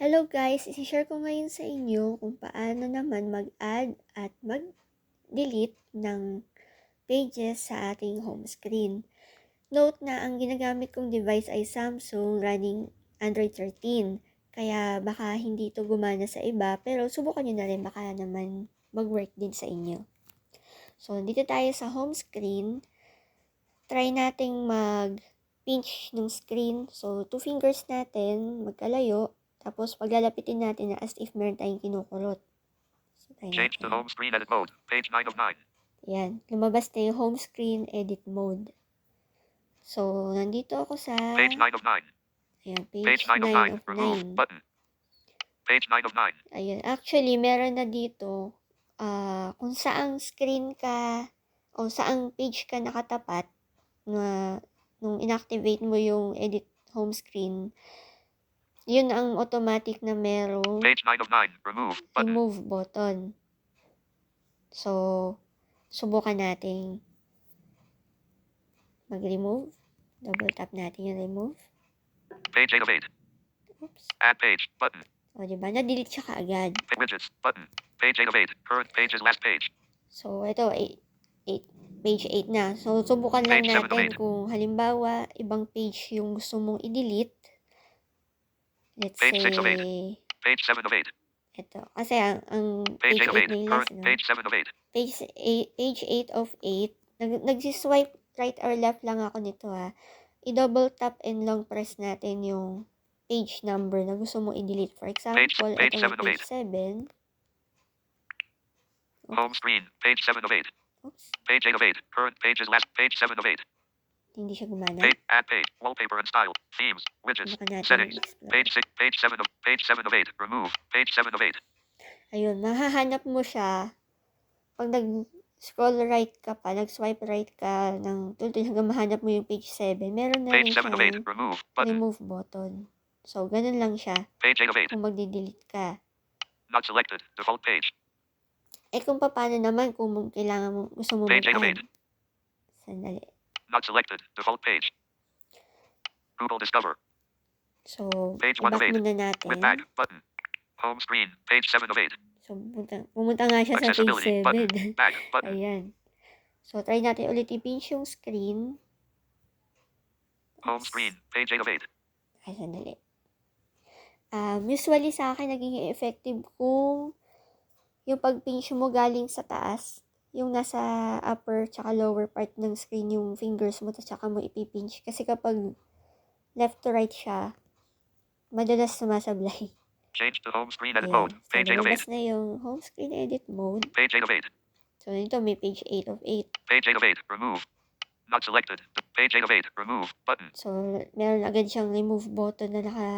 Hello guys, isi-share ko ngayon sa inyo kung paano naman mag-add at mag-delete ng pages sa ating home screen. Note na ang ginagamit kong device ay Samsung running Android 13. Kaya baka hindi ito gumana sa iba, pero subukan nyo na rin baka naman mag-work din sa inyo. So, dito tayo sa home screen. Try nating mag-pinch ng screen. So, two fingers natin, magkalayo. Tapos, paglalapitin natin na as if meron tayong kinukulot. So, try Change to home screen edit mode. Page 9 of 9. Yan. Lumabas na yung home screen edit mode. So, nandito ako sa Page 9 of 9. ayan, Page page 9 of 9 9. of Remove 9. button. Page 9 of 9. Ayun. Actually, meron na dito ah kung saang screen ka o saang page ka nakatapat na nung inactivate mo yung edit home screen, yun ang automatic na merong Page 9 of 9. Remove button. remove button. So, subukan nating mag-remove. Double tap natin yung remove. Page 8 of 8. Oops. Add page button. O, diba? Na-delete siya kaagad. Widgets button. Page 8 of 8. Current page is last page. So, ito, 8, 8, page 8 na. So, subukan lang Page seven of natin eight. kung halimbawa, ibang page yung gusto mong i-delete. Let's Page six of eight. say, Page 7 of 8. ito. Kasi ang, ang Page page 8 of 8 8. na yung Current page 7 of 8. Page, 8, page 8 of 8. Nag, nagsiswipe right or left lang ako nito ha. I-double tap and long press natin yung page number na gusto mong i-delete. For example, ito page na seven of page eight. 7. Home screen. Page 7 of 8. Oops, Page 8 of 8. Current page is last page 7 of 8. Hindi siya gumana. Page add page. Wallpaper and style. Themes. Widgets. Settings. Page 6. Page 7 of page 7 of 8. Remove. Page 7 of 8. Ayun, mahahanap mo siya pag nag-scroll right ka pa, nag-swipe right ka ng tuloy hanggang mahanap mo yung page 7, meron na rin Page 7 of 8. siyang Remove button. remove button. So, ganun lang siya Page 8 of 8. kung magdi-delete ka. Not selected. Default page. Eh kung paano naman kung kailangan mo, gusto mo Page 8 of mag-add. 8. Sandali. Not selected. Default page. Google Discover. So, Page one of i-back eight. muna natin. With back button. Home screen. Page 7 of 8. So, pumunta, pumunta nga siya sa page Accessibility 7. button. Back button. Ayan. So, try natin ulit i-pinch yung screen. Home screen. Page 8 of 8. Ay, sandali. Um, usually sa akin, naging effective kung yung pag-pinch mo galing sa taas, yung nasa upper tsaka lower part ng screen yung fingers mo, tsaka mo ipipinch. Kasi kapag left to right siya, madalas sumasablay. Change to home screen edit Ayan. mode. So, Page 8 of 8. lumabas na yung home screen edit mode. Page 8 of 8. So, nito may page 8 of 8. Page 8 of 8. Remove. Not selected. Page 8 of 8. Remove button. So, meron agad siyang remove button na naka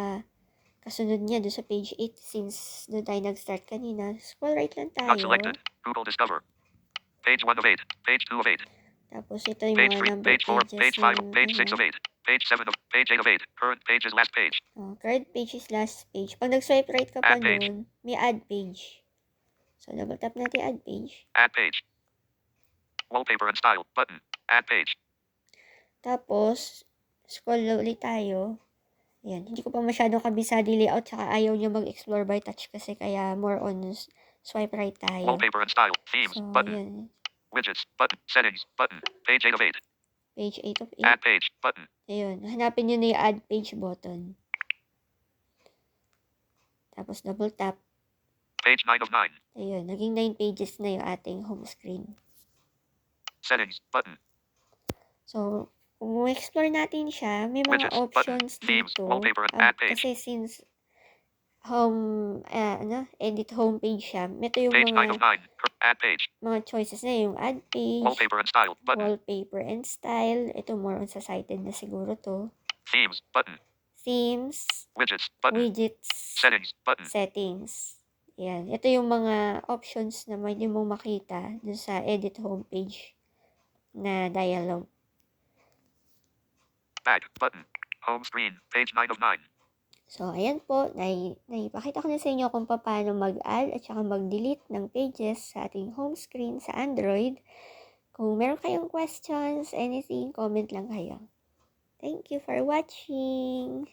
kasunod niya doon sa page 8 since doon tayo nag-start kanina. Scroll right lang tayo. Not selected. Google Discover. Page 1 of 8. Page 2 of 8. Tapos ito yung Page mga 3. number Page 4. pages Page 5. ng, Page 6 ano, of 8. Page 7 of Page 8 of 8. Current page is last page. oh, current page is last page. Pag nag-swipe right ka pa Add page. doon, may add page. So, double tap natin add page. Add page. Wallpaper and style button. Add page. Tapos, scroll ulit tayo. Ayan, hindi ko pa masyadong kabisado layout saka ayaw niya mag-explore by touch kasi kaya more on swipe right tayo. Wallpaper and style. Themes So, button. ayan. Widgets button. Settings button. Page 8 of 8. Page 8 of 8. Add page button. Ayun, hanapin nyo na yung add page button. Tapos double tap. Page 9 of 9. Ayun, naging 9 pages na yung ating home screen. Settings button. So, kung explore natin siya, may mga Widgets, button, options themes, dito. wallpaper, and Ah, add page. kasi since home, ah, ano, edit home page siya, ito yung Page 9 of mga, 9. Cur- Add page. mga choices na yung add page, Wallpaper and style button. wallpaper and style. Ito more on sa cited na siguro to. Themes button. Themes, Widgets button. widgets, Settings button. settings. Yan. Ito yung mga options na pwede mo makita dun sa edit homepage na dialog. Back button. Home screen. Page 9 of 9. So, ayan po. Nai, naipakita ko na sa inyo kung paano mag-add at saka mag-delete ng pages sa ating home screen sa Android. Kung meron kayong questions, anything, comment lang kayo. Thank you for watching!